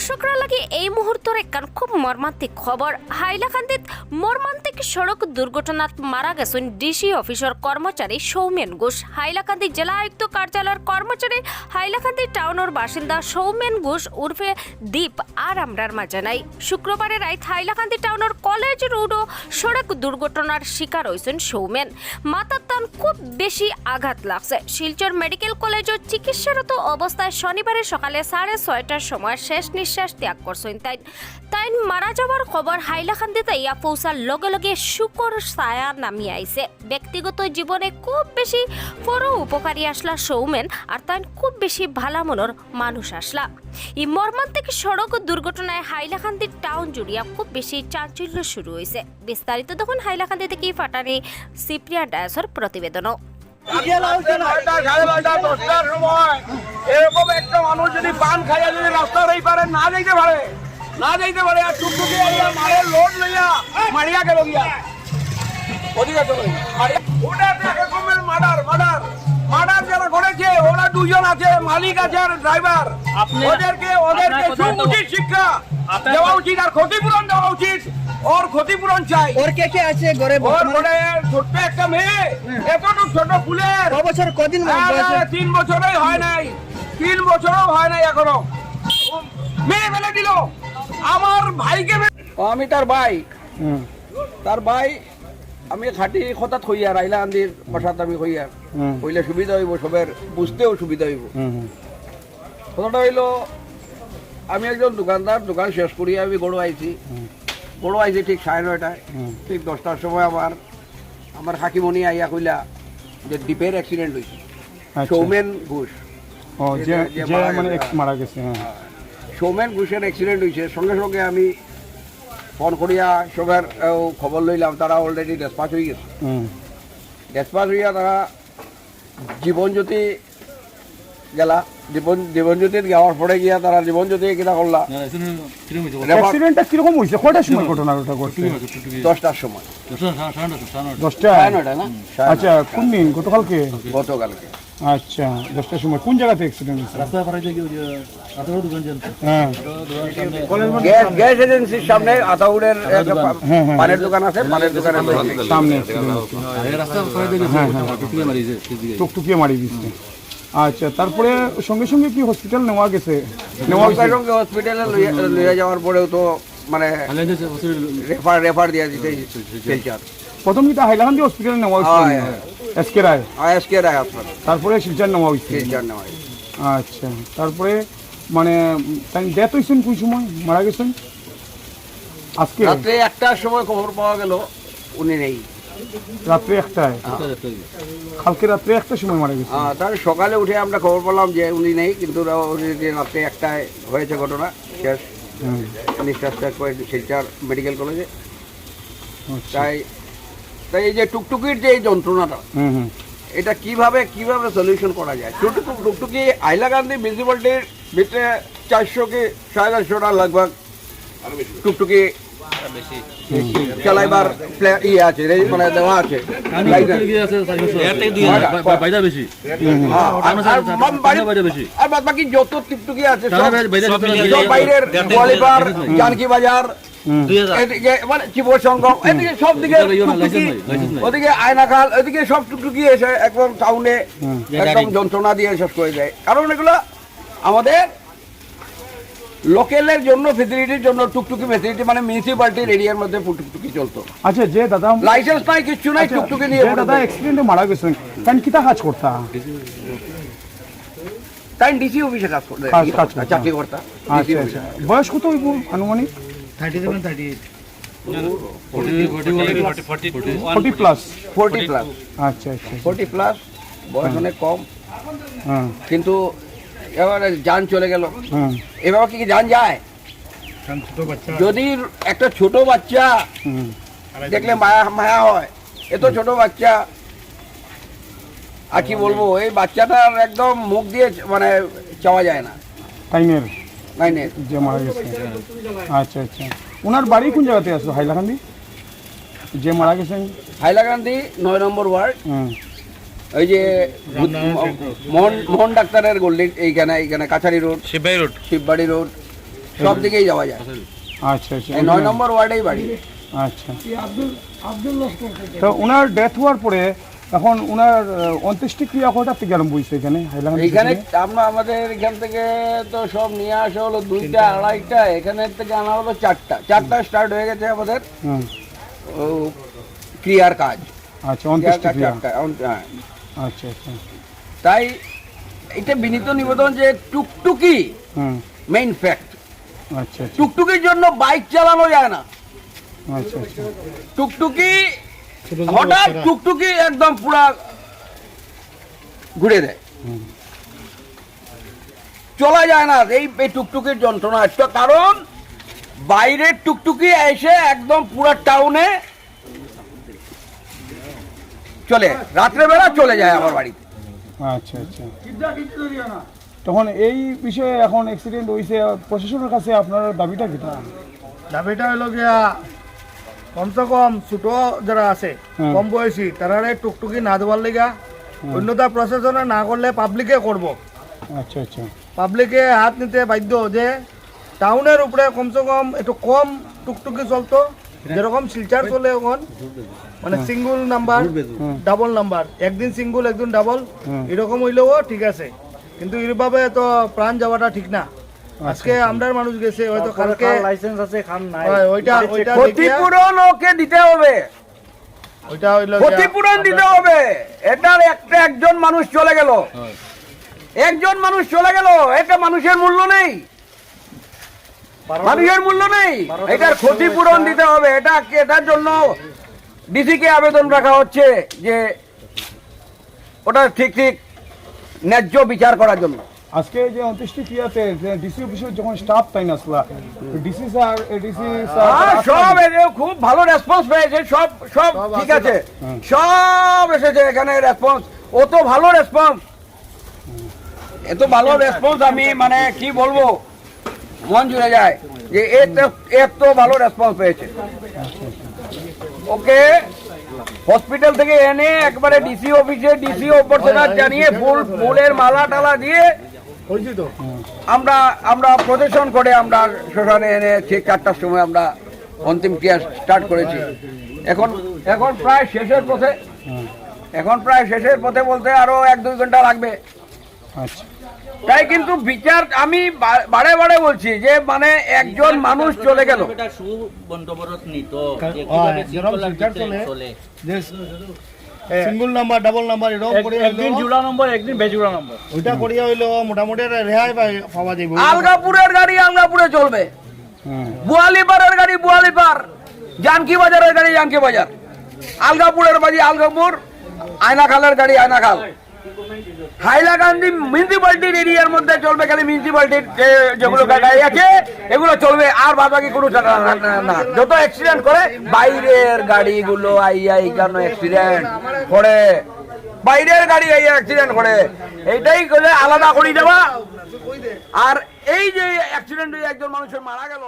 দর্শকরা লাগে এই মুহূর্তের একখান খুব মর্মান্তিক খবর। হাইলাকান্দিত মর্মান্তিক সড়ক দুর্ঘটনাত মারা গেছেন ডিসি অফিসর কর্মচারী সৌমেন ঘোষ। হাইলাকান্দি জেলা আয়ুক্ত কার্যালয়ের কর্মচারী হাইলাকান্দি টাউনের বাসিন্দা সৌমেন ঘোষ উর্ফে দীপ আর আমরার মাঝে নাই। শুক্রবারে রাত হাইলাকান্দি টাউনের কলেজ রোড সড়ক দুর্ঘটনার শিকার হয়েছেন সৌমেন। মাথার তান খুব বেশি আঘাত লাগছে। শিলচর মেডিকেল কলেজের চিকিৎসারত অবস্থায় শনিবারে সকালে সাড়ে ছয়টার সময় শেষ নিঃশ্বাস ত্যাগ করছেন তাই তাই মারা যাওয়ার খবর হাইলাকান্দিতে ইয়া পৌঁছার লগে লগে শুকর ছায়া নামি আইছে ব্যক্তিগত জীবনে খুব বেশি বড় উপকারী আসলা সৌমেন আর তাই খুব বেশি ভালা মনের মানুষ আসলা এই মর্মান্তিক সড়ক দুর্ঘটনায় হাইলাকান্দি টাউন জুড়িয়া খুব বেশি চাঞ্চল্য শুরু হয়েছে বিস্তারিত তখন হাইলাকান্দি থেকে ফাটানি সিপ্রিয়া ডায়াসর প্রতিবেদনও নয়টা, সাড়ে নয়টা, দশটার সময় এরকম একটা মানুষ যদি পান খাইয়া যদি রাস্তার এই পারে না যাইতে পারে না যাইতে পারে আর টুকটুকি মারের লোড লইয়া মারিয়া গেল গিয়া। ওদিকে চলো। ওটা দুজন আছে মালিক আছে আর ড্রাইভার ওদেরকে ওদেরকে উচিত শিক্ষা দেওয়া উচিত আর ক্ষতিপূরণ দেওয়া উচিত। ওর ক্ষতিপূরণ চাই। ওর কে কে আছে ঘরে ওর? ঘরে ছোট্ট একটা মেয়ে। এতটুকু ছোট ফুলের। বছর কদিন তিন বছরই হয় নাই। তিন বছরও হয় নাই এখনও। মেয়ে ফেলে দিল। আমার ভাইকে মে- ও, আমি তার ভাই। তার ভাই আমি খাটি কথা থইয়া রাইলা আন্দির বাসাত আমি হইয়া হইলে সুবিধা হইব সবের বুঝতেও সুবিধা হইব। কথাটা হইল আমি একজন দোকানদার দোকান শেষ করিয়া আমি গড়ো আইছি। গড়ো আইছি ঠিক সাড়ে নয়টায় ঠিক দশটার সময় আমার আমার হাকিমণি আইয়া কইলা যে ডিপের অ্যাক্সিডেন্ট হয়েছে সৌমেন ঘোষ। মারা মানে সৌমেন ঘোষের অ্যাক্সিডেন্ট হয়েছে সঙ্গে সঙ্গে আমি ফোন করিয়া সবের খবর লইলাম তারা অলরেডি ডেসপাচ হয়ে গেছে। ডেসপাচ হইয়া তারা জীবনজ্যোতি গেলা। জীবন জীবনজ্যোতির পরে গিয়া তারা জীবনজ্যোতি কিনা করলা অ্যাক্সিডেন্টটা কীরকম হয়েছে কয়টার সময় ঘটনাটা ঘটছে দশটার সময়। দশটা আচ্ছা কোন দিন? গতকালকে? নয়টা। গতকালকে। আচ্ছা দশটার সময়। কোন জায়গাতে অ্যাক্সিডেন্ট হয়েছে? হ্যাঁ। গ্যাস গ্যাস এজেন্সির সামনে হ্যাঁ, হ্যাঁ। পানের দোকান আছে পানের দোকানের সামনে। হ্যাঁ হ্যাঁ টুকটুকিয়ে মারি দিচ্ছে আচ্ছা তারপরে সঙ্গে সঙ্গে কি হসপিটাল নেওয়া গেছে? নেওয়া হসপিটালে লইয়া যাওয়ার পরেও তো মানে রেফার রেফার দিয়ে দিতে প্রথম কি হাইলাকান্দি হসপিটালে নেওয়া হ্যাঁ, হয়েছে হ্যাঁ। এসকে রায়? আইএসকে রায় হাসপাতাল তারপরে শিলচর নেওয়া হয়েছে শিলচর নেওয়া হয়েছে। আচ্ছা তারপরে মানে তাই ডেথ হয়েছেন কোন সময়? মারা গেছেন? আজকে? রাত্রে একটার সময় খবর পাওয়া গেল উনি নেই। রাত্রে একটায়। কালকে রাত্রে একটা সময় মারা গেছে। তার সকালে উঠে আমরা খবর পেলাম যে উনি নেই কিন্তু রাত্রে একটায় হয়েছে ঘটনা শেষ। নিঃশ্বাস ত্যাগ করে শিলচর মেডিকেল কলেজে। আচ্ছা। তাই তাই এই যে টুকটুকির যে এই যন্ত্রণাটা এটা কীভাবে কীভাবে সলিউশন করা যায়? টুকটুক টুকটুকি আইলা গান্ধী মিউনিসিপালিটির ভিতরে চারশো কি সাড়ে চারশোটা লগভগ টুকটুকি চালাইবার ইয়ে আছে মানে দেওয়া আছে। হ্যাঁ, আর- বাকি যত টুকটুকি আছে বাইরের গোয়ালিপার জানকি বাজার মানে শিবসঙ্গম এদিকে সব দিকে ওদিকে আয়নাখাল এদিকে সব টুকটুকি এসে একদম টাউনে একদম যন্ত্রণা দিয়ে শেষ করে দেয়। কারণ এগুলো আমাদের লোকেলের জন্য ফেসিলিটির জন্য টুকটুকি ফেসিলিটি মানে মিউনিসিপালিটির এরিয়ার মধ্যে টুকটুকি চলতো। আচ্ছা যে দাদা লাইসেন্স নাই কিছু নাই আচ্ছা, টুকটুকি নিয়ে দাদা অ্যাক্সিডেন্টে মারা গেছেন তাই কিতা কাজ করতা? তাই ডিসি অফিসে কাজ করতে কাজ- কাজ চাকরি করতা আচ্ছা আচ্ছা। বয়স কত হইব আনুমানিক? ফর্টি প্লাস ফোরটি প্লাস আচ্ছা আচ্ছা ফোরটি প্লাস বয়স অনেক কম। হ্যাঁ। কিন্তু এবারে যান চলে গেল। হ্যাঁ। এভাবে কি যান যায়? যদি একটা ছোট বাচ্চা দেখলে মায়া মায়া হয় এত ছোট বাচ্চা। আর কি বলব এই বাচ্চাটার একদম মুখ দিয়ে মানে চাওয়া যায় না। টাইমের নাই যে মারা গেছে। আচ্ছা আচ্ছা। ওনার বাড়ি কোন জায়গাতে আছে? হাইলাকান্দি? যে মারা গেছেন? হাইলাকান্দি নয় নম্বর ওয়ার্ড। হুম। ওই যে মোহন মোহন ডাক্তারের গোল্ডি এইখানে এইখানে Kachari road Shibbari road. Shibbari road সব দিকেই যাওয়া যায়। আচ্ছা আচ্ছা এই নয় নম্বর ওয়ার্ডেই বাড়ি। আচ্ছা। তো ওনার ডেথ হওয়ার পরে এখন ওনার আহ, অন্ত্যেষ্টিক্রিয়া কটা থেকে আরম্ভ হয়েছে এখানে? হাইলাকান্দি আমরা আমাদের এখান থেকে তো সব নিয়ে আসা হলো দুইটা আড়াইটা এখানে থেকে আনা হলো চারটা। চারটা স্টার্ট হয়ে গেছে আমাদের। ক্রিয়ার কাজ। আচ্ছা অন্ত্যেষ্টিক্রিয়া। আচ্ছা আচ্ছা। তাই এটা বিনীত নিবেদন যে টুকটুকি মেইন ফ্যাক্ট আচ্ছা আচ্ছা। টুকটুকির জন্য বাইক চালানো যায় না। আচ্ছা আচ্ছা। টুকটুকি হঠাৎ টুকটুকি একদম পুরা ঘুরে দেয়। চলা যায় না এই এই টুকটুকির যন্ত্রণা একটা কারণ বাইরের টুকটুকি এসে একদম পুরা টাউনে চলে রাত্রেবেলা চলে যায় আমার বাড়িতে। আচ্ছা আচ্ছা। তখন এই বিষয়ে এখন অ্যাক্সিডেন্ট হয়েছে প্রশাসনের কাছে আপনার দাবিটা কিটা দাবিটা হলো গিয়া কমসে কম ছোট যারা আছে কম বয়সী তারারে টুকটুকি না দেওয়ার লেগা অন্যতা প্রশাসনে না করলে পাবলিকে করব। আচ্ছা আচ্ছা। পাবলিকে হাত নিতে বাধ্য যে টাউনের উপরে কমসে কম একটু কম টুকটুকি চলতো যেরকম শিলচার চলে এখন মানে সিঙ্গুল নাম্বার ডাবল নাম্বার। একদিন সিঙ্গুল একদিন ডাবল। এরকম হইলেও ঠিক আছে। কিন্তু এইভাবে তো প্রাণ যাওয়াটা ঠিক না। আজকে আমরার মানুষ গেছে হয়তো কালকে লাইসেন্স আছে খান নাই। ওইটা ওইটা ক্ষতিপূরণ ওকে দিতে হবে। ওইটা হইল ক্ষতিপূরণ দিতে হবে। এটার একটা একজন মানুষ চলে গেল। একজন মানুষ চলে গেল এটা মানুষের মূল্য নেই। মানুষের মূল্য নেই। এটার ক্ষতিপূরণ দিতে হবে। এটা এটার জন্য ডিসিকে আবেদন রাখা হচ্ছে যে ওটা ঠিক ঠিক ন্যায্য বিচার করার জন্য। আজকে যে অন্ত্যেষ্টিক্রিয়াতে ডিসি অফিসের যখন স্টাফ তাই না আসলা ডিসি স্যার ডিসি স্যার সব এসে খুব ভালো রেসপন্স পেয়েছে। সব সব ঠিক আছে সব এসেছে এখানে রেসপন্স ও তো ভালো রেসপন্স এত ভালো রেসপন্স আমি মানে কি বলব? মন জুড়ে যায় যে এত ভালো রেসপন্স পেয়েছে। ওকে হসপিটাল থেকে এনে একবারে ডিসি অফিসে ডিসি অভ্যর্থনা জানিয়ে ফুল ফুলের মালা টালা দিয়ে আমরা আমরা প্রদর্শন করে আমরা শ্মশানে এনে ঠিক চারটার সময় আমরা অন্তিম ক্রিয়া স্টার্ট করেছি। এখন এখন প্রায় শেষের পথে এখন প্রায় শেষের পথে বলতে আরও এক দুই ঘণ্টা লাগবে। আচ্ছা। তাই কিন্তু বিচার আমি বারে বারে বলছি যে মানে একজন মানুষ চলে গেল। এটা সুবন্দোবরত নিত যে হয়, কীভাবে যেরকম শৃঙ্খলার শিলচার ভিতরে চলে। চলে। যে সিঙ্গুল নাম্বার ডাবল নাম্বার এরকম করে একদিন জুড়া নম্বর একদিন বেজুড়া নম্বর। ওইটা করিয়া হইল মোটামুটি রেহাই পাওয়া যাবে আলগাপুরের গাড়ি আলগাপুরে চলবে। হুম বুয়ালিপাড়ের গাড়ি বুয়ালিপার জানকি বাজারের গাড়ি জানকি বাজার আলগাপুরের বাড়ি আলগাপুর আয়নাখালের গাড়ি আয়নাখাল। হাইলাকান্দি মিউনিসিপালিটির এরিয়ার মধ্যে চলবে খালি মিউনিসিপালিটির যেগুলো গাড়ি আছে এগুলো চলবে। আর বাদ বাকি কোনো না। যত অ্যাক্সিডেন্ট করে বাইরের গাড়িগুলো আইয়া এই কেন অ্যাক্সিডেন্ট করে? বাইরের গাড়ি আইয়া অ্যাক্সিডেন্ট করে। এইটাই করে আলাদা করে দেওয়া। আর এই যে অ্যাক্সিডেন্ট একজন মানুষের মারা গেল